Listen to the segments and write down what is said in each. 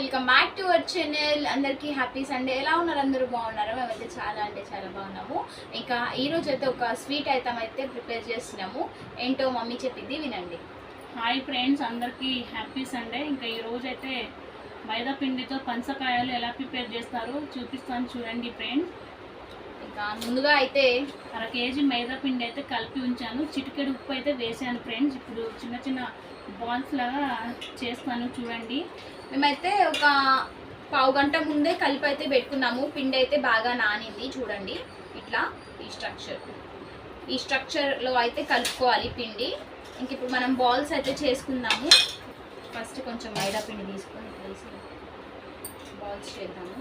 Welcome back to our channel అందరికీ happy Sunday ఎలా ఉన్నారు అందరూ? బాగున్నారు? మేమైతే చాలా అంటే చాలా బాగున్నాము. ఇంకా ఈ రోజు అయితే ఒక స్వీట్ ఐటమ్ అయితే ప్రిపేర్ చేస్తున్నాము. ఏంటో మమ్మీ చెప్పింది వినండి. హాయ్ ఫ్రెండ్స్ అందరికీ హ్యాపీ సండే ఇంకా ఈ రోజు అయితే మైదా పిండితో పంచకాయలు ఎలా ప్రిపేర్ చేస్తారో చూపిస్తాను చూడండి ఫ్రెండ్స్ ఇంకా ముందుగా అయితే అర కేజీ మైదా పిండి అయితే కలిపి ఉంచాను. చిటికెడు ఉప్పు అయితే వేసాను ఫ్రెండ్స్ ఇప్పుడు చిన్న చిన్న బాల్స్ లాగా చేస్తాను చూడండి. మేమైతే ఒక పావు గంట ముందే కలిపి అయితే పెట్టుకున్నాము. పిండి అయితే బాగా నానింది చూడండి. ఇట్లా ఈ స్ట్రక్చర్. ఈ స్ట్రక్చర్లో అయితే కలుపుకోవాలి పిండి. ఇంక ఇప్పుడు మనం బాల్స్ అయితే చేసుకుందాము. ఫస్ట్ కొంచెం మైదా పిండి తీసుకొని బాల్స్ చేద్దాము.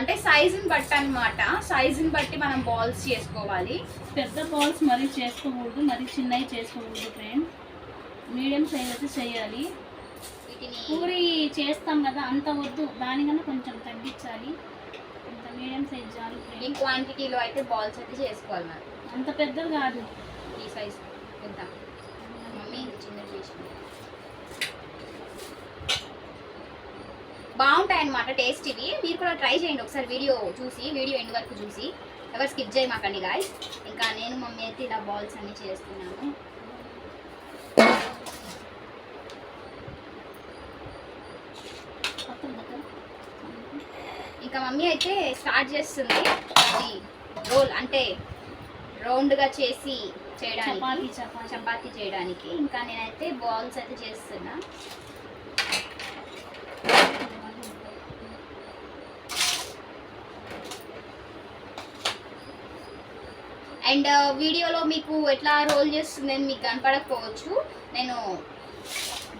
అంటే సైజుని బట్టి అనమాట సైజుని బట్టి మనం బాల్స్ చేసుకోవాలి. పెద్ద బాల్స్ మరీ చేసుకోకూడదు మరీ చిన్నవి చేసుకోకూడదు ఫ్రెండ్స్ మీడియం సైజ్ అయితే చేయాలి. వీటిని పూరి చేస్తాం కదా అంత వద్దు. దానికన్నా కొంచెం తగ్గించాలి. అంత మీడియం సైజ్ చాలు ఈ క్వాంటిటీలో అయితే బాల్స్ అయితే చేసుకోవాలి మనం అంత పెద్దది కాదు. ఈ సైజ్ ఎంత? మమ్మీ చిన్నది బాగుంటాయి అనమాట టేస్ట్ ఇవి మీరు కూడా ట్రై చేయండి ఒకసారి వీడియో చూసి వీడియో ఎండ్ వరకు చూసి. ఎవరు స్కిప్ చేయమాకండి గాయస్ ఇంకా నేను మమ్మీ అయితే ఇలా బాల్స్ అన్ని చేస్తున్నాను. ఇంకా మమ్మీ అయితే స్టార్ట్ చేస్తుంది. అది రోల్ అంటే రౌండ్గా చేసి చేయడానికి చపాతీ చేయడానికి. ఇంకా నేనైతే బాల్స్ అయితే చేస్తున్నా. అండ్ వీడియోలో మీకు ఎట్లా రోల్ చేస్తుందని మీకు కనపడకపోవచ్చు. నేను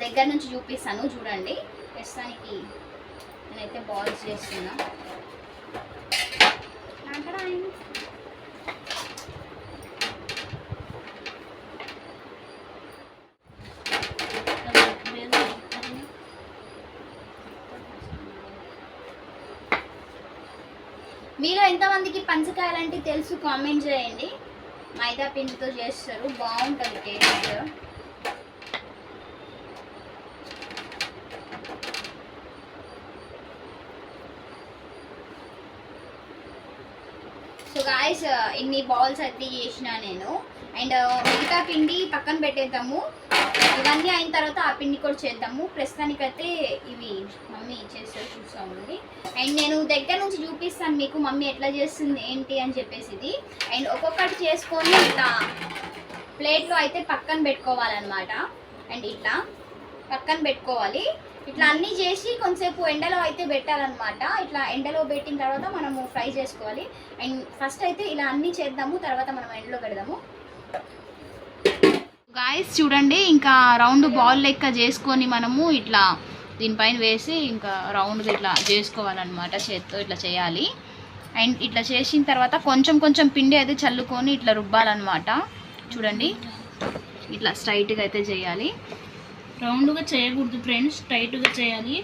దగ్గర నుంచి చూపిస్తాను చూడండి. ప్రస్తుతానికి నేనైతే బాల్స్ చేస్తున్నా. టాటాయ్. మీలో ఎంతమందికి పంచకాయలు అంటే తెలుసు? కామెంట్ చేయండి. మైదా పిండితో చేస్తారు. బాగుంటుంది టేస్ట్. సో గాయస్ ఇన్ని బాల్స్ అయితే చేసిన నేను. అండ్ మిగతా పిండి పక్కన పెట్టేద్దాము. ఇవన్నీ అయిన తర్వాత ఆ పిండి కూడా చేద్దాము. ప్రస్తుతానికైతే ఇవి మమ్మీ చేస్తారు చూసామండి అండ్ నేను దగ్గర నుంచి చూపిస్తాను మీకు మమ్మీ ఎట్లా చేస్తుంది ఏంటి అని చెప్పేసి ఇది అండ్ ఒక్కొక్కటి చేసుకొని ఇట్లా ప్లేట్లో అయితే పక్కన పెట్టుకోవాలన్నమాట. అండ్ ఇట్లా పక్కన పెట్టుకోవాలి. ఇట్లా అన్నీ చేసి కొంతసేపు ఎండలో అయితే పెట్టాలన్నమాట. ఇట్లా ఎండలో పెట్టిన తర్వాత మనము ఫ్రై చేసుకోవాలి. అండ్ ఫస్ట్ అయితే ఇలా అన్నీ చేద్దాము తర్వాత మనం ఎండలో పెడదాము. గాయస్ చూడండి ఇంకా రౌండ్ బాల్ లెక్క చేసుకొని మనము ఇట్లా దీనిపైన వేసి ఇంకా రౌండ్గా ఇట్లా చేసుకోవాలన్నమాట చేత్తో ఇట్లా చేయాలి. అండ్ ఇట్లా చేసిన తర్వాత కొంచెం కొంచెం పిండి అయితే చల్లుకొని ఇట్లా రుబ్బాలన్నమాట. చూడండి. ఇట్లా స్ట్రైట్గా అయితే చేయాలి. రౌండ్గా చేయకూడదు ఫ్రెండ్స్ టైట్గా చేయాలి.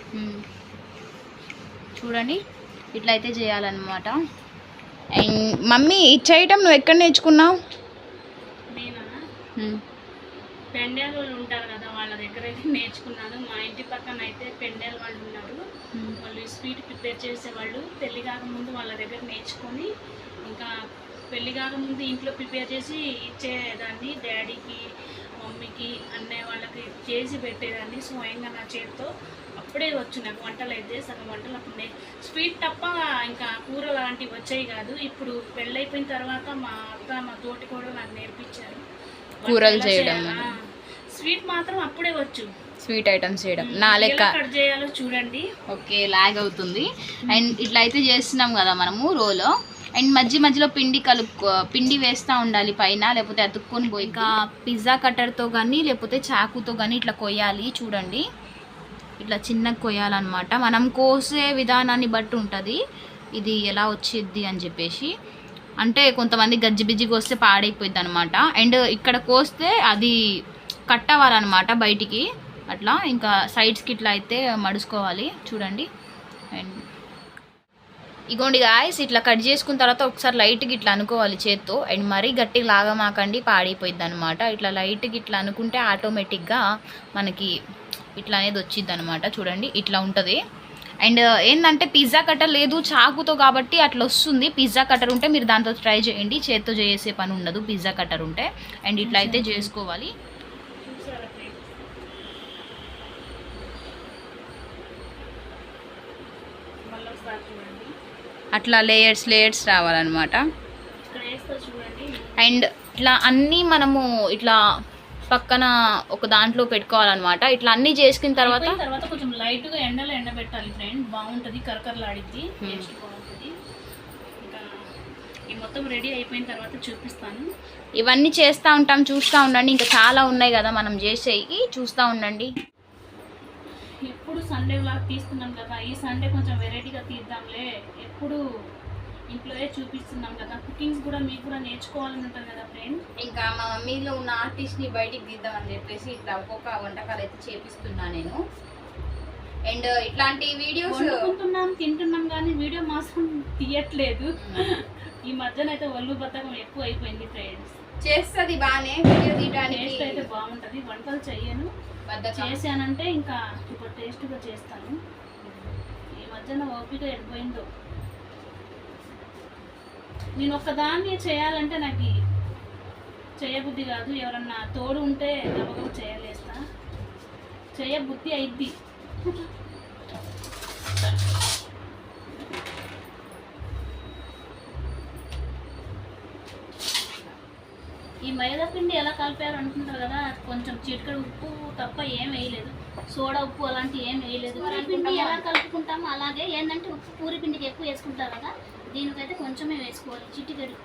చూడండి. ఇట్లా అయితే చేయాలన్నమాట. అండ్ మమ్మీ ఇది చేయటం నువ్వు ఎక్కడ నేర్చుకున్నావు? ఉంటారు కదా నేర్చుకున్నాను. మా ఇంటి పక్కన అయితే పెండేలు వాళ్ళు ఉన్నారు. వాళ్ళు స్వీట్ ప్రిపేర్ చేసేవాళ్ళు. పెళ్ళి కాకముందు వాళ్ళ దగ్గర నేర్చుకొని ఇంకా పెళ్ళి కాకముందు ఇంట్లో ప్రిపేర్ చేసి ఇచ్చేదాన్ని. డాడీకి మమ్మీకి అన్నయ్య వాళ్ళకి చేసి పెట్టేదాన్ని స్వయంగా నా చేతితో. అప్పుడే వచ్చు నాకు వంటలు అయితే సగం వంటలు అప్పుడు. స్వీట్ తప్ప ఇంకా కూర లాంటివి వచ్చాయి కాదు. ఇప్పుడు పెళ్ళైపోయిన తర్వాత మా అత్త మా తోటి కూడా నాకు నేర్పించారు. కూరలు చేయడం. స్వీట్ మాత్రం అప్పుడే వచ్చు. స్వీట్ ఐటమ్స్ చేయడం. నా లెక్క. కట్ చేయాలో చూడండి. ఓకే లాగ్ అవుతుంది. అండ్ ఇట్లా అయితే చేస్తున్నాం కదా మనము రోలో. అండ్ మధ్య మధ్యలో పిండి కలుపు పిండి వేస్తూ ఉండాలి పైన లేకపోతే అతుక్కొని పోయి. ఇంకా పిజ్జా కట్టర్తో కానీ లేకపోతే చాకుతో కానీ ఇట్లా కొయ్యాలి చూడండి. ఇట్లా చిన్నగా కొయ్యాలన్నమాట. మనం కోసే విధానాన్ని బట్టి ఉంటుంది. ఇది ఎలా వచ్చిద్ది అని చెప్పేసి. అంటే కొంతమంది గజ్జిబిజ్జి కోస్తే పాడైపోద్ది అనమాట అండ్ ఇక్కడ కోస్తే అది కట్ అవ్వాలన్నమాట బయటికి. అట్లా ఇంకా సైడ్స్కి ఇట్లా అయితే మడుచుకోవాలి. చూడండి. అండ్ ఇగోండి గాయస్ ఇట్లా కట్ చేసుకున్న తర్వాత ఒకసారి లైట్గా ఇట్లా అనుకోవాలి చేత్తో. అండ్ మరీ గట్టిగా లాగమాకండి పాడైపోయింది అనమాట ఇట్లా లైట్గా ఇట్లా అనుకుంటే ఆటోమేటిక్గా మనకి ఇట్లా అనేది వచ్చింది అనమాట చూడండి ఇట్లా ఉంటుంది. అండ్ ఏంటంటే పిజ్జా కట్టర్ లేదు చాకుతో కాబట్టి అట్లా వస్తుంది. పిజ్జా కట్టర్ ఉంటే మీరు దాంతో ట్రై చేయండి. చేత్తో చేసే పని ఉండదు. పిజ్జా కట్టర్ ఉంటే. అండ్ ఇట్లా అయితే చేసుకోవాలి చూసారా ఫ్రెండ్స్ మళ్ళీ ఒకసారి చూడండి అట్లా లేయర్స్ లేయర్స్ రావాలన్నమాట. అండ్ ఇట్లా అన్నీ మనము ఇట్లా పక్కన ఒక దాంట్లో పెట్టుకోవాలన్నమాట. ఇట్లా అన్నీ చేసుకున్న తర్వాత తర్వాత కొంచెం లైట్గా ఎండలో ఎండబెట్టాలి ఫ్రెండ్ బాగుంటది కరకరలాడిద్ది Hmm. టేస్ట్ బాగుంటది. మొత్తం రెడీ అయిపోయిన తర్వాత చూపిస్తాను. ఇవన్నీ చేస్తూ ఉంటాం చూస్తూ ఉండండి. ఇంకా చాలా ఉన్నాయి కదా మనం చేసేవి చూస్తూ ఉండండి. ఎప్పుడు సండే వ్లాగ్ తీస్తున్నాం కదా ఈ సండే కొంచెం వెరైటీగా తీద్దాంలే. ఎప్పుడు ఇంట్లోనే చూపిస్తున్నాం కదా. కుకింగ్స్ కూడా మీకు కూడా నేర్చుకోవాలని ఉంటుంది కదా ఫ్రెండ్ ఇంకా మా మమ్మీలో ఉన్న ఆర్టిస్ట్ని బయటికి తీద్దామని చెప్పేసి ఇట్లా ఒక్కొక్క వంటకాలు అయితే చేపిస్తున్నా నేను. అండ్ ఇట్లాంటి వీడియోస్ వండుకుంటున్నాం తింటున్నాం కానీ వీడియో మాత్రం తీయట్లేదు. ఈ మధ్యన అయితే ఒళ్ళు బతకం ఎక్కువ అయిపోయింది ఫ్రెండ్స్ చేస్తుంది బాగానే వీడియో తీయడానికి అయితే బాగుంటది. వంటలు చెయ్యను. చేశానంటే ఇంకా ఇప్పుడు టేస్ట్గా చేస్తాను. ఈ మధ్యన ఓపిక ఎడిపోయిందో. నేను ఒక్కదాన్ని చేయాలంటే నాకు చేయబుద్ధి కాదు. ఎవరన్నా తోడు ఉంటే గబగబ చేయలేస్తా. చేయబుద్ధి అయిద్ది. మైదా పిండి ఎలా కలిపారు అనుకుంటారు కదా కొంచెం చిటికెడు ఉప్పు తప్ప ఏం వేయలేదు. సోడా ఉప్పు అలాంటి ఏం వేయలేదు. పూరి పిండి ఎలా కలుపుకుంటామో అలాగే ఏంటంటే ఉప్పు పూరి పిండికి ఎక్కువ వేసుకుంటారు కదా దీనికైతే కొంచెమే వేసుకోవాలి చిటికెడు.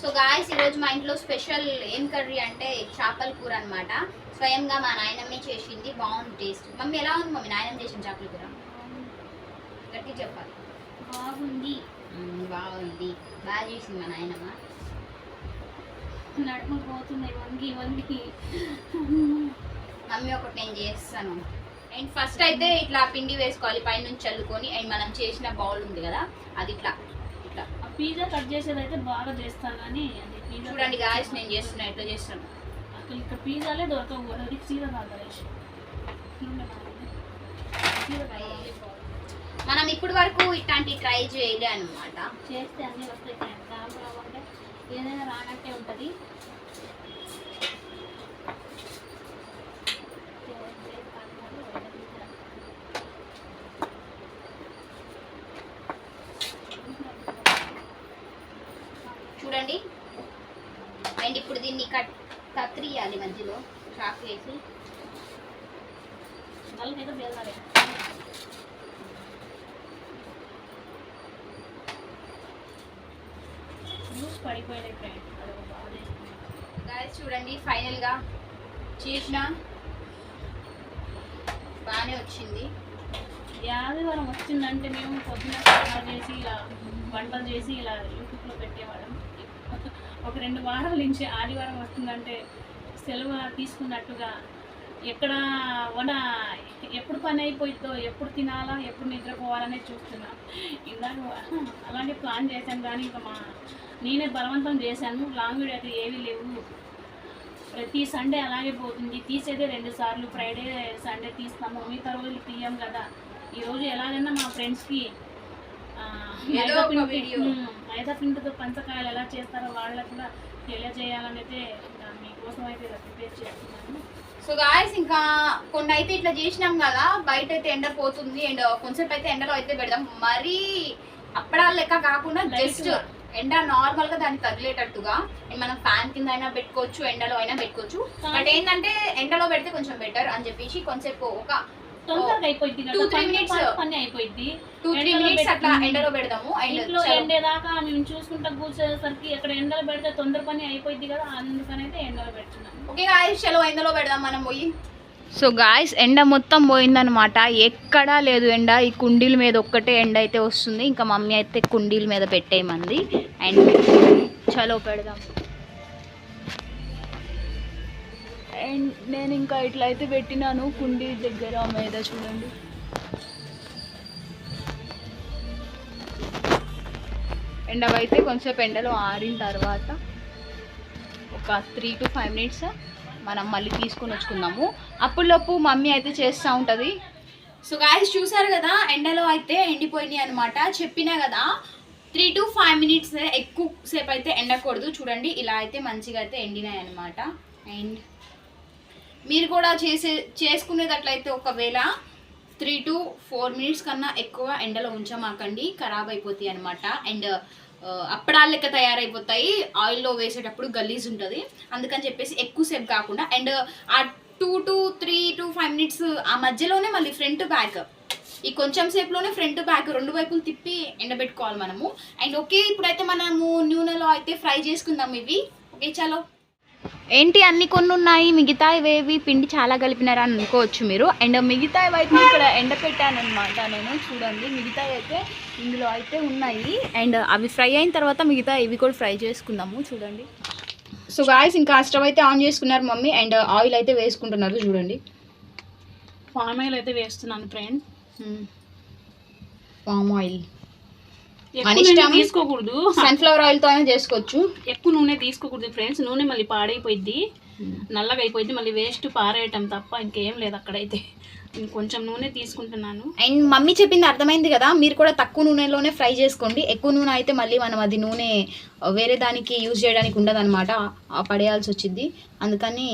సో గాయస్ ఈరోజు మా ఇంట్లో స్పెషల్ ఏం కర్రీ అంటే చేపల కూర అన్నమాట. స్వయంగా మా నాయనమ్మే చేసింది బాగుంది టేస్ట్. మమ్మీ ఎలా ఉంది మమ్మీ? నాయనమ్మ చేసిన చేపల కూర? గట్టి చెప్పాలి. బాగుంది. బాగుంది. బాగా చేసింది మా నాయనమ్మ? నడుము పోతున్నాయి వంగి వంగి. మమ్మీ ఒకటి నేను చేస్తాను. అండ్ ఫస్ట్ అయితే ఇట్లా పిండి వేసుకోవాలి పైనుంచి చల్లుకొని అండ్ మనం చేసిన బౌల్ ఉంది కదా అది ఇట్లా ఇట్లా. ఆ పిజ్జా కట్ చేసేది అయితే బాగా చేస్తాను కానీ అది పిజ్జా చూడండి గాయస్ నేను చేస్తున్నా ఎట్లా చేస్తాను. అసలు ఇక్కడ పిజ్జాలే దొరకవు సీదా కాదు మనం ఇప్పటి వరకు ఇట్లాంటి ట్రై చేయలే అనమాట చేస్తే అన్ని వస్తాయి. ఏదైనా రానట్టే ఉంటుంది చూడండి అండ్ ఇప్పుడు దీన్ని కట్ కత్తిరియాలి మధ్యలో చాకు వేసి వాళ్ళకైతే బేదాలే న్యూస్ పడిపోయినాయి ఫ్రెండ్ గాయస్ చూడండి ఫైనల్గా చేసిన బాగానే వచ్చింది. ఆదివారం వచ్చిందంటే మేము పొద్దున్న స్నానాలు చేసి ఇలా వంటలు చేసి ఇలా యూట్యూబ్లో పెట్టేవాళ్ళం. ఒక రెండు వారాల నుంచి ఆదివారం వస్తుందంటే సెలవు తీసుకున్నట్టుగా ఎక్కడ వన ఎప్పుడు పని అయిపోయిందో ఎప్పుడు తినాలా ఎప్పుడు నిద్రపోవాలనే చూస్తున్నా. ఇందాక అలాంటి ప్లాన్ చేశాను కానీ ఇంకా మా నేనే బలవంతం చేశాను. లాంగ్ వీడియో అయితే ఏవీ లేవు. ప్రతి సండే అలాగే పోతుంది. తీసేదే రెండు సార్లు. ఫ్రైడే సండే తీస్తాము. మిగతా రోజులు తీయం కదా. ఈ రోజు ఎలాగైనా మా ఫ్రెండ్స్కి. మైదా పిండితో పంచకాయలు ఎలా చేస్తారో వాళ్ళకు కూడా తెలియజేయాలని అయితే మీకోసం అయితే ప్రిపేర్ చేస్తున్నాను. సో గాయస్ ఇంకా కొన్ని అయితే ఇట్లా చేసినాం కదా బయట అయితే ఎండ పోతుంది. అండ్ కొంచెం అయితే ఎండలో అయితే పెడదాం. మరీ అప్పడాల లెక్క కాకుండా జస్ట్. ఎండ నార్మల్గా దాన్ని తగిలేటట్టుగా మనం ఫ్యాన్ కింద అయినా పెట్టుకోవచ్చు ఎండలో అయినా పెట్టుకోవచ్చు. బట్ ఏంటంటే ఎండలో పెడితే కొంచెం బెటర్ అని చెప్పేసి కొంచెంసేపు ఒక తొందరగా అయిపోయింది కదా Two, three పని అయిపోయింది టూ త్రీ మినిట్స్ అట్లా ఎండలో పెడదాము ఇంట్లో అండ్ ఎండేదాకా మేము చూసుకుంటా కూర్చోసరికి ఎక్కడ ఎండలో పెడితే తొందర పని అయిపోయింది కదా అందుకనైతే ఎండలో పెడుతున్నాను ఓకే గాయస్ చలో ఎండలో పెడదాం మనం పోయి. సో గాయస్ ఎండ మొత్తం పోయిందనమాట ఎక్కడా లేదు ఎండ. ఈ కుండీల మీద ఒక్కటే ఎండ అయితే వస్తుంది. ఇంకా మమ్మీ అయితే కుండీల మీద పెట్టేయమంది అండ్ చలో పెడదాం. అండ్ నేను ఇంకా ఇట్లా అయితే పెట్టినాను కుండీ దగ్గర మీద చూడండి. ఎండ అయితే కొంచెంసేపు ఎండలో ఆరిన తర్వాత ఒక త్రీ టు ఫైవ్ మినిట్స్ మనం మళ్ళీ తీసుకొని వచ్చుకుందాము. అప్పుడులోపు మమ్మీ అయితే చేస్తూ ఉంటుంది. సో గాయస్ చూసారు కదా ఎండలో అయితే ఎండిపోయినాయి అనమాట చెప్పినా కదా త్రీ టు ఫైవ్ మినిట్స్ ఎక్కువ సేపు అయితే ఎండకూడదు. చూడండి ఇలా అయితే మంచిగా అయితే ఎండినాయి అనమాట అండ్ మీరు కూడా చేసే చేసుకునేటట్లయితే ఒకవేళ త్రీ టు ఫోర్ మినిట్స్ కన్నా ఎక్కువ ఎండలో ఉంచమాకండి. ఖరాబ్ అయిపోతాయి అనమాట అండ్ అప్పడాలు లెక్క తయారైపోతాయి. ఆయిల్లో వేసేటప్పుడు గలీజ్ ఉంటుంది. అందుకని చెప్పేసి ఎక్కువసేపు కాకుండా అండ్ ఆ two to three to five minutes ఆ మధ్యలోనే మళ్ళీ ఫ్రంట్ బ్యాక్. ఈ కొంచెం సేపులోనే ఫ్రంట్ బ్యాక్ రెండు వైపులు తిప్పి ఎండబెట్టుకోవాలి మనము. అండ్ ఓకే ఇప్పుడైతే మనము నూనెలో అయితే ఫ్రై చేసుకుందాం ఇవి. ఓకే చలో. ఏంటి అన్ని కొన్ని ఉన్నాయి మిగతా ఇవేవి పిండి చాలా కలిపినారా అని అనుకోవచ్చు మీరు. అండ్ మిగతా అయితే ఇక్కడ ఎండ పెట్టాను అనమాట నేను చూడండి. మిగతా అయితే ఇందులో అయితే ఉన్నాయి. అండ్ అవి ఫ్రై అయిన తర్వాత మిగతా ఇవి కూడా ఫ్రై చేసుకుందాము చూడండి. సో గాయస్ ఇంకా స్టవ్ అయితే ఆన్ చేసుకున్నారు మమ్మీ. అండ్ ఆయిల్ అయితే వేసుకుంటున్నారు చూడండి. పామ్ ఆయిల్ అయితే వేస్తున్నాను ఫ్రెండ్ పామ్ ఆయిల్ ఎక్కువ మన నూనె ఇష్టం. తీసుకోకూడదు. సన్ఫ్లవర్ ఆయిల్తో అయినా చేసుకోవచ్చు. ఎక్కువ నూనె తీసుకోకూడదు ఫ్రెండ్స్. నూనె మళ్ళీ పాడైపోయింది నల్లగా అయిపోయింది మళ్ళీ వేస్ట్ పారేయటం తప్ప ఇంకేం లేదు అక్కడైతే. కొంచెం నూనె తీసుకుంటున్నాను. అండ్ మమ్మీ చెప్పింది అర్థమైంది కదా మీరు కూడా తక్కువ నూనెలోనే ఫ్రై చేసుకోండి. ఎక్కువ నూనె అయితే మళ్ళీ మనం అది నూనె వేరే దానికి యూజ్ చేయడానికి ఉండదు అనమాట పడేయాల్సి వచ్చింది అందుకని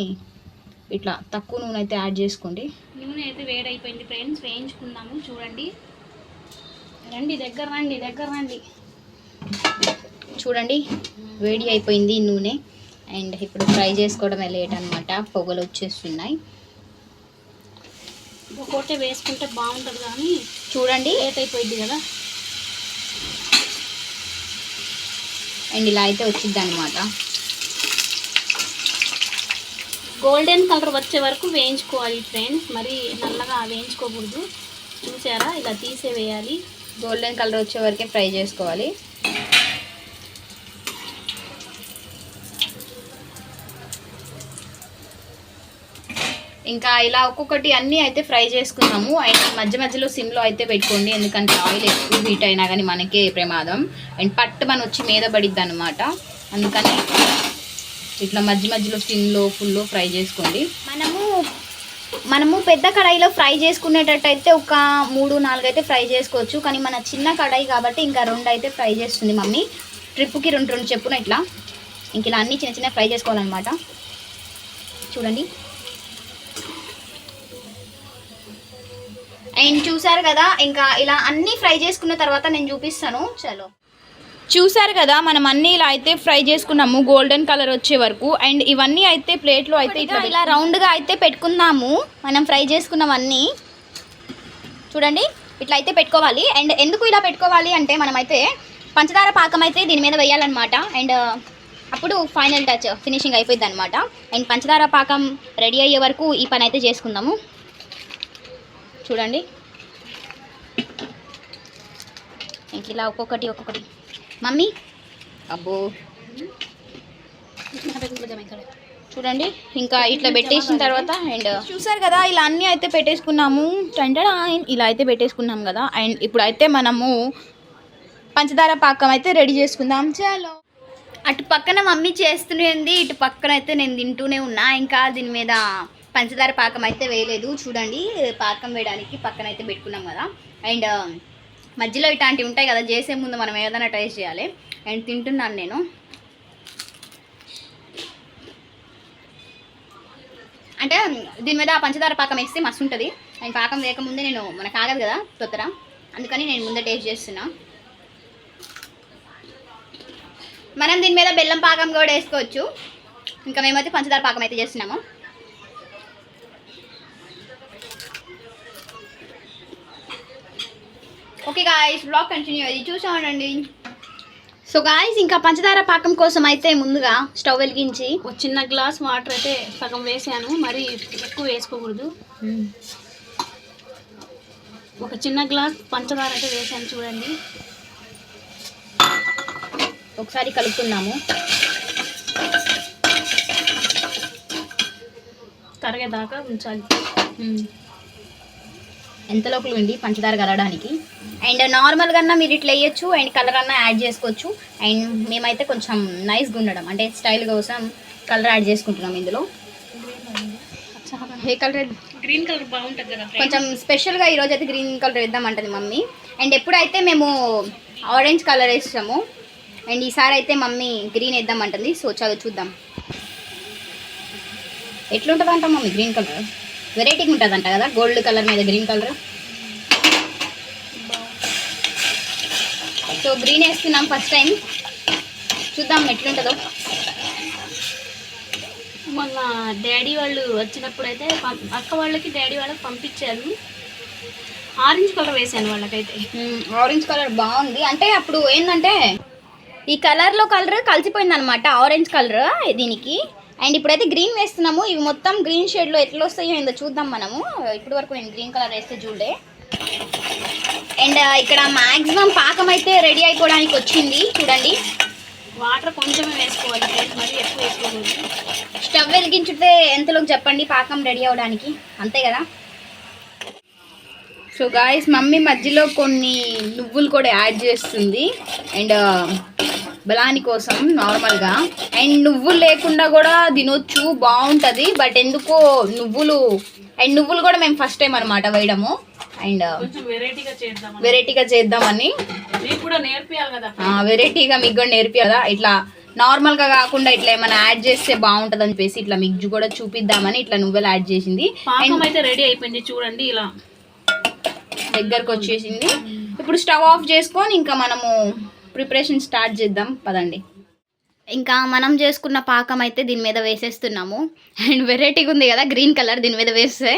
ఇట్లా తక్కువ నూనె అయితే యాడ్ చేసుకోండి. నూనె అయితే వేడైపోయింది ఫ్రెండ్స్. వేయించుకుందాము చూడండి. రండి దగ్గర రండి దగ్గర రండి. చూడండి వేడి అయిపోయింది నూనె. అండ్ ఇప్పుడు ఫ్రై చేసుకోవడం లేట్ అనమాట పొగలు వచ్చేస్తున్నాయి. ఒక్కొక్కటే వేసుకుంటే బాగుంటుంది కానీ చూడండి. లేట్ అయిపోయింది కదా. అండ్ ఇలా అయితే వచ్చింది అనమాట గోల్డెన్ కలర్ వచ్చే వరకు వేయించుకోవాలి ఫ్రెండ్స్. మరి నల్లగా వేయించుకోకూడదు. చూసారా? ఇలా తీసే వేయాలి గోల్డెన్ కలర్ వచ్చే వరకే ఫ్రై చేసుకోవాలి. ఇంకా ఇలా ఒక్కొక్కటి అన్నీ అయితే ఫ్రై చేసుకున్నాము. అండ్ మధ్య మధ్యలో సిమ్లో అయితే పెట్టుకోండి. ఎందుకంటే ఆయిల్ ఎక్కువ హీట్ అయినా కానీ మనకే ప్రమాదం. అండ్ పట్టు మన వచ్చి మీద పడిద్ది అనమాట అందుకని ఇట్లా మధ్య మధ్యలో సిమ్లో ఫుల్లో ఫ్రై చేసుకోండి. మనము మనము పెద్ద కడాయిలో ఫ్రై చేసుకునేటట్టయితే ఒక మూడు నాలుగు అయితే ఫ్రై చేసుకోవచ్చు. కానీ మన చిన్న కడాయి కాబట్టి ఇంకా రెండు అయితే ఫ్రై చేస్తుంది మమ్మీ. ట్రిప్కి రెండు రెండు చెప్పున ఇట్లా. ఇంక ఇలా అన్నీ చిన్న చిన్న ఫ్రై చేసుకోవాలన్నమాట. చూడండి. అండ్ చూసారు కదా ఇంకా ఇలా అన్నీ ఫ్రై చేసుకున్న తర్వాత నేను చూపిస్తాను. చలో. చూసారు కదా మనం అన్ని ఇలా అయితే ఫ్రై చేసుకున్నాము గోల్డెన్ కలర్ వచ్చే వరకు. అండ్ ఇవన్నీ అయితే ప్లేట్లో అయితే ఇట్లా ఇలా రౌండ్గా అయితే పెట్టుకుందాము. మనం ఫ్రై చేసుకున్నవన్నీ. చూడండి ఇట్లా అయితే పెట్టుకోవాలి. అండ్ ఎందుకు ఇలా పెట్టుకోవాలి అంటే మనమైతే పంచదార పాకం అయితే దీని మీద వేయాలన్నమాట. అండ్ అప్పుడు ఫైనల్ టచ్ ఫినిషింగ్ అయిపోయింది అనమాట అండ్ పంచదార పాకం రెడీ అయ్యే వరకు ఈ పని అయితే చేసుకుందాము. చూడండి. ఇంక ఇలా ఒక్కొక్కటి ఒక్కొక్కటి. మమ్మీ? అబ్బో. చూడండి ఇంకా ఇట్లా పెట్టేసిన తర్వాత అండ్ చూసారు కదా ఇలా అన్నీ అయితే పెట్టేసుకున్నాము. ఇలా అయితే పెట్టేసుకున్నాం కదా. అండ్ ఇప్పుడు అయితే మనము పంచదార పాకం అయితే రెడీ చేసుకుందాం. చాలో. అటు పక్కన మమ్మీ చేస్తుంది ఇటు పక్కన అయితే నేను తింటూనే ఉన్నా. ఇంకా దీని మీద పంచదార పాకం అయితే వేయలేదు. చూడండి పాకం వేయడానికి పక్కన అయితే పెట్టుకున్నాం కదా. అండ్ మధ్యలో ఇట్లాంటివి ఉంటాయి కదా చేసే ముందు మనం ఏదైనా టేస్ట్ చేయాలి. అండ్ తింటున్నాను నేను. అంటే దీని మీద ఆ పంచదార పాకం వేస్తే మస్తు ఉంటుంది. అండ్ పాకం వేయకముందే నేను మనకు ఆగదు కదా తొత్తర. అందుకని నేను ముందే టేస్ట్ చేస్తున్నా. మనం దీని మీద బెల్లం పాకం కూడా వేసుకోవచ్చు. ఇంకా మేమైతే పంచదార పాకం అయితే చేస్తున్నాము. ఓకే గాయస్ బ్లాగ్ కంటిన్యూ అది చూసా ఉండండి సో గాయస్ ఇంకా పంచదార పాకం కోసం అయితే ముందుగా స్టవ్ వెలిగించి ఒక చిన్న గ్లాస్ వాటర్ అయితే సగం వేసాను. మరి ఎక్కువ వేసుకోకూడదు. ఒక చిన్న గ్లాస్ పంచదార అయితే వేసాను చూడండి. ఒకసారి కలుపుతున్నాము కరిగేదాకా ఉంచాలి. ఎంత లోపల ఉంది? పంచదార కలగడానికి అండ్ నార్మల్ కన్నా మీరు ఇట్లా వేయచ్చు అండ్ కలర్ అన్నా యాడ్ చేసుకోవచ్చు. అండ్ మేమైతే కొంచెం నైస్గా ఉండడం. అంటే స్టైల్ కోసం కలర్ యాడ్ చేసుకుంటున్నాం ఇందులో. ఏ కలర్? గ్రీన్ కలర్ బాగుంటుంది కదా కొంచెం స్పెషల్గా ఈరోజు అయితే గ్రీన్ కలర్ వేద్దామంటది మమ్మీ. అండ్ ఎప్పుడైతే మేము ఆరెంజ్ కలర్ వేస్తాము అండ్ ఈసారి అయితే మమ్మీ గ్రీన్ వేద్దామంటుంది సో చదువు చూద్దాం. ఎట్లుంటుంది అంట మమ్మీ గ్రీన్ కలర్? వెరైటీగా ఉంటుంది అంట కదా? గోల్డ్ కలర్ మీద గ్రీన్ కలర్ సో గ్రీన్ వేస్తున్నాం ఫస్ట్ టైం చూద్దాం ఎట్లుంటుందో. మొన్న డాడీ వాళ్ళు వచ్చినప్పుడు అయితే అక్క వాళ్ళకి డాడీ వాళ్ళకి పంపించారు. ఆరెంజ్ కలర్ వేసాను వాళ్ళకైతే. ఆరెంజ్ కలర్ బాగుంది. అంటే అప్పుడు ఏంటంటే ఈ కలర్లో కలర్ కలిసిపోయింది అనమాట ఆరెంజ్ కలర్ దీనికి. అండ్ ఇప్పుడైతే గ్రీన్ వేస్తున్నాము. ఇవి మొత్తం గ్రీన్ షేడ్లో ఎట్లా వస్తాయో ఏందో చూద్దాం మనము. ఇప్పటి వరకు నేను గ్రీన్ కలర్ వేస్తే చూడలే అండ్ ఇక్కడ మ్యాక్సిమం పాకం అయితే రెడీ అయిపోవడానికి వచ్చింది. చూడండి. వాటర్ కొంచెమే వేసుకోవాలి. ఫ్రెండ్స్ మరి ఎక్కువ వేసుకోకూడదు స్టవ్ వెలిగించితే ఎంతలోకి చెప్పండి? పాకం రెడీ అవ్వడానికి అంతే కదా? సో గాయస్ మమ్మీ మధ్యలో కొన్ని నువ్వులు కూడా యాడ్ చేస్తుంది. అండ్ బలాని కోసం నార్మల్గా. అండ్ నువ్వులు లేకుండా కూడా తినొచ్చు బాగుంటుంది. బట్ ఎందుకో నువ్వులు అండ్ నువ్వులు కూడా మేము ఫస్ట్ టైం అనమాట వేయడము. అండ్ వెరైటీగా చేద్దాం వెరైటీగా చేద్దామని. మీకు కూడా నేర్పియాలి కదా వెరైటీగా మీకు కూడా నేర్పి కదా. ఇట్లా నార్మల్గా కాకుండా ఇట్లా ఏమైనా యాడ్ చేస్తే బాగుంటుంది అని చెప్పేసి ఇట్లా మిక్స్ కూడా చూపిద్దామని ఇట్లా నువ్వులు యాడ్ చేసింది. అయితే రెడీ అయిపోయింది చూడండి ఇలా. దగ్గరకు వచ్చేసింది. ఇప్పుడు స్టవ్ ఆఫ్ చేసుకొని ఇంకా మనము ప్రిపరేషన్ స్టార్ట్ చేద్దాం పదండి. ఇంకా మనం చేసుకున్న పాకం అయితే దీని మీద వేసేస్తున్నాము. అండ్ వెరైటీగా ఉంది కదా గ్రీన్ కలర్ దీని మీద వేస్తే.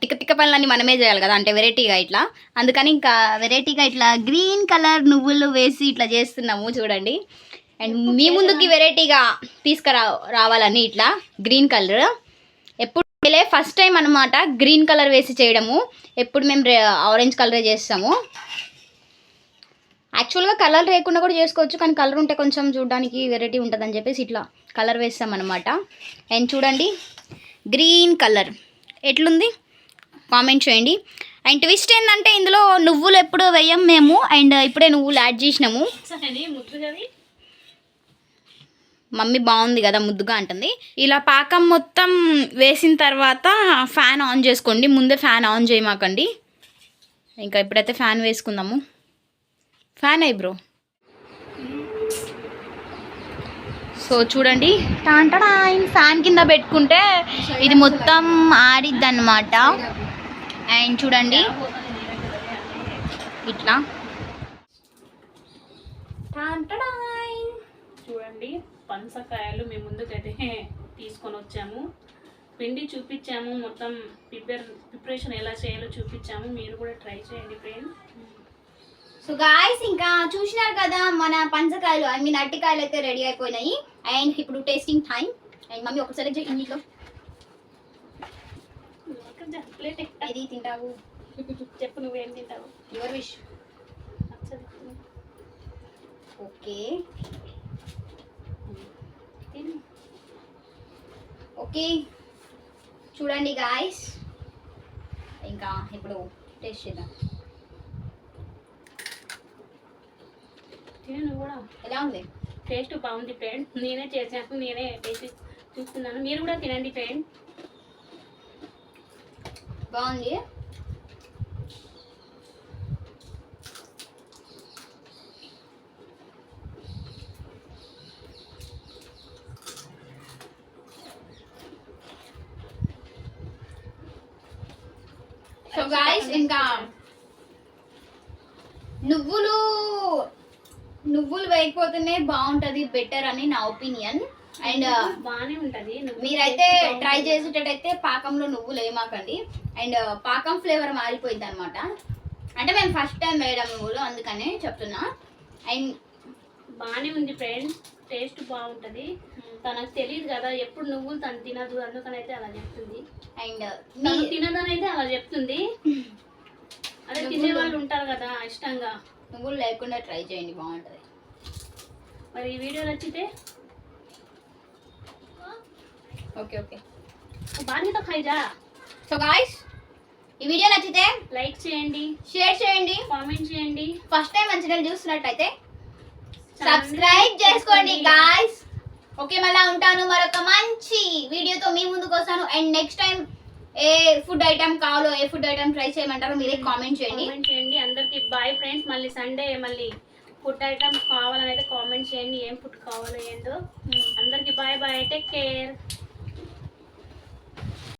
తిక్క తిక్క పనులన్నీ మనమే చేయాలి కదా అంటే వెరైటీగా ఇట్లా. అందుకని ఇంకా వెరైటీగా ఇట్లా గ్రీన్ కలర్ నువ్వులు వేసి ఇట్లా చేస్తున్నాము చూడండి. అండ్ మీ ముందుకి వెరైటీగా తీసుకురా రావాలని ఇట్లా గ్రీన్ కలర్. ఎప్పుడు ఫస్ట్ టైం అనమాట గ్రీన్ కలర్ వేసి చేయడము. ఎప్పుడు మేము ఆరెంజ్ కలరే చేస్తాము. యాక్చువల్గా కలర్ లేకుండా కూడా చేసుకోవచ్చు కానీ కలర్ ఉంటే కొంచెం చూడడానికి వెరైటీ ఉంటుందని చెప్పేసి ఇట్లా కలర్ వేస్తాం అనమాట అండ్ చూడండి గ్రీన్ కలర్ ఎట్లుంది? కామెంట్ చేయండి. అండ్ ట్విస్ట్ ఏంటంటే ఇందులో నువ్వులు ఎప్పుడు వేయం మేము అండ్ ఇప్పుడే నువ్వులు యాడ్ చేసినాము. మమ్మీ బాగుంది కదా ముద్దుగా అంటుంది. ఇలా పాకం మొత్తం వేసిన తర్వాత ఫ్యాన్ ఆన్ చేసుకోండి. ముందే ఫ్యాన్ ఆన్ చేయమాకండి. ఇంకా ఇప్పుడైతే ఫ్యాన్ వేసుకుందాము. ఫ్యాన్ అయ్యి బ్రో సో చూడండి. టాంటడాయ్ ఫ్యాన్ కింద పెట్టుకుంటే ఇది మొత్తం ఆడిద్ది అనమాట అండ్ చూడండి. ఇట్లా. చూడండి పనసకాయలు మేము ముందుకైతే తీసుకొని వచ్చాము. పిండి చూపించాము మొత్తం ప్రిపేర్ ప్రిపరేషన్ ఎలా చేయాలో చూపించాము. మీరు కూడా ట్రై చేయండి ఫ్రెండ్స్ సో గాయస్ ఇంకా చూసినారు కదా మన పంచకాయలు ఐ మీన్ అరటికాయలు అయితే రెడీ అయిపోయినాయి. అండ్ ఇప్పుడు టేస్టింగ్ టైం అండ్ మమ్మీ ఒక సెలెక్ట్ చేయి ఇంట్లో ఇది తింటావు? చెప్పు నువ్వేం తింటావు? Your wish. ఓకే. ఓకే చూడండి గాయస్ ఇంకా ఇప్పుడు టేస్ట్ చేద్దాం. తిను కూడా. ఎలా ఉంది? టేస్ట్ బాగుంది ఫ్రెండ్. నేనే చేశాను. నేనే టేస్ట్ చూస్తున్నాను. మీరు కూడా తినండి ఫ్రెండ్. బాగుంది. సో గాయస్ ఇంకా నువ్వులు నువ్వులు వేయకపోతేనే బాగుంటది బెటర్ అని నా ఒపీనియన్ అండ్ బాగానే ఉంటది మీరైతే ట్రై. చేసేటట్టయితే పాకంలో నువ్వులు వేయమాకండి. అండ్ పాకం ఫ్లేవర్ మారిపోయింది అనమాట అంటే మేము ఫస్ట్ టైం వేయడం నువ్వులు అందుకనే చెప్తున్నా. అండ్ బాగానే ఉంది ఫ్రెండ్స్ టేస్ట్ బాగుంటది. తనకు తెలియదు కదా ఎప్పుడు నువ్వులు తను తినదు అందుకని అయితే అలా చెప్తుంది. అండ్ తను తినదని అయితే అలా చెప్తుంది. అదే నువ్వులు- తినే వాళ్ళు ఉంటారు కదా ఇష్టంగా. నువ్వులు లేకుండా ట్రై చేయండి బాగుంటుంది. మరి ఈ వీడియో నచ్చితే? Okay okay. బాగా ఖైజా సో గాయస్ ఈ వీడియో నచ్చితే లైక్ చేయండి షేర్ చేయండి కామెంట్ చేయండి. ఫస్ట్ టైం మంచి చూస్తున్నట్టయితే సబ్స్క్రైబ్ చేసుకోండి గాయస్ ఓకే మళ్ళీ ఉంటాను మరొక మంచి వీడియోతో మీ ముందుకు వస్తాను. అండ్ నెక్స్ట్ టైం ఏ ఫుడ్ ఐటమ్ కావాలో ఏ ఫుడ్ ఐటమ్ ట్రై చేయమంటారో మీరే కామెంట్ చేయండి. కామెంట్ చేయండి. అందరికి బాయ్ ఫ్రెండ్స్ మళ్ళీ సండే మళ్ళీ ఫుడ్ ఐటమ్స్ కావాలని అయితే కామెంట్ చేయండి. ఏం ఫుడ్ కావాలో ఏంటో అందరికి బాయ్ బాయ్ టేక్ కేర్